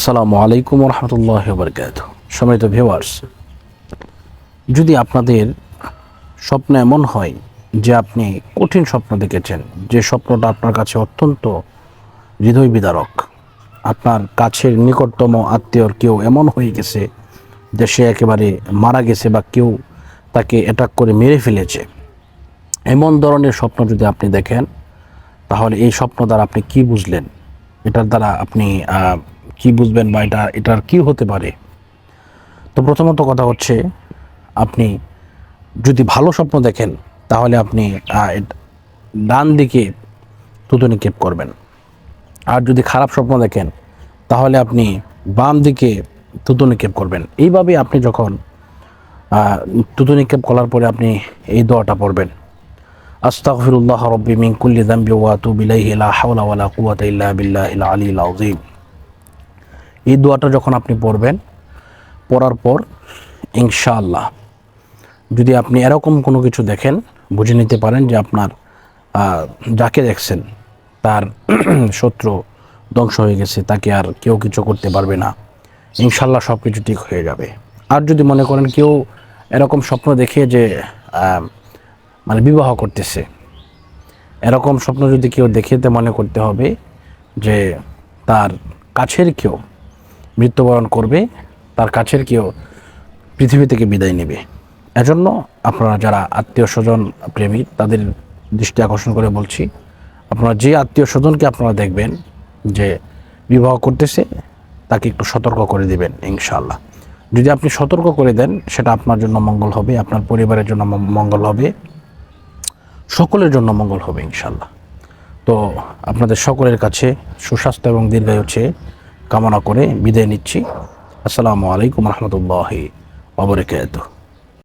আসসালামু আলাইকুম রহমতুল্লাহ বরকাত সম্মানিত ভিউয়ার্স যদি আপনাদের স্বপ্ন এমন হয় যে আপনি কঠিন স্বপ্ন দেখেছেন, যে স্বপ্নটা আপনার কাছে অত্যন্ত হৃদয় বিদারক আপনার কাছের নিকটতম আত্মীয়র কেউ এমন হয়ে গেছে যে সে একেবারে মারা গেছে বা কেউ তাকে অ্যাটাক করে মেরে ফেলেছে, এমন ধরনের স্বপ্ন যদি আপনি দেখেন, তাহলে এই স্বপ্ন দ্বারা আপনি কি বুঝলেন? এটার দ্বারা আপনি কি বুঝবেন বা এটা, এটার কি হতে পারে? তো প্রথমত কথা হচ্ছে, আপনি যদি ভালো স্বপ্ন দেখেন, তাহলে আপনি ডান দিকে থুতু নিক্ষেপ করবেন। আর যদি খারাপ স্বপ্ন দেখেন, তাহলে আপনি বাম দিকে থুতু নিক্ষেপ করবেন। এইভাবে আপনি যখন থুতু নিক্ষেপ করার পরে আপনি এই দোয়াটা পড়বেন। আস্তাগফিরুল্লাহ রব্বি মিন কুল্লি যামবি ওয়া আতুবু লা হাওলা কুওয়াতা বিল্লাহিল আলিয়্যিল আযীম। এই দোয়াটা যখন আপনি পড়বেন, পড়ার পর ইনশাআল্লাহ যদি আপনি এরকম কোনো কিছু দেখেন, বুঝে নিতে পারেন যে আপনার যাকে দেখছেন তার শত্রু ধ্বংস হয়ে গেছে, তাকে আর কেউ কিছু করতে পারবে না। ইনশাল্লাহ সব কিছু ঠিক হয়ে যাবে। আর যদি মনে করেন কেউ এরকম স্বপ্ন দেখে যে মানে বিবাহ করতেছে, এরকম স্বপ্ন যদি কেউ দেখে মনে করতে হবে যে তার কাছের কেউ মৃত্যুবরণ করবে, তার কাছের কেউ পৃথিবী থেকে বিদায় নেবে। এজন্য আপনারা যারা আত্মীয় স্বজন প্রেমী, তাদের দৃষ্টি আকর্ষণ করে বলছি, আপনারা যে আত্মীয় স্বজনকে আপনারা দেখবেন যে বিবাহ করতেছে, তাকে একটু সতর্ক করে দিবেন, ইনশাআল্লাহ। যদি আপনি সতর্ক করে দেন, সেটা আপনার জন্য মঙ্গল হবে, আপনার পরিবারের জন্য মঙ্গল হবে, সকলের জন্য মঙ্গল হবে ইনশাল্লাহ তো আপনাদের সকলের কাছে সুস্বাস্থ্য এবং দীর্ঘায়ু চেয়ে কামনা করে বিদায় নিচ্ছি। আসসালামু আলাইকুম রহমতুল্লাহ অবরেকাত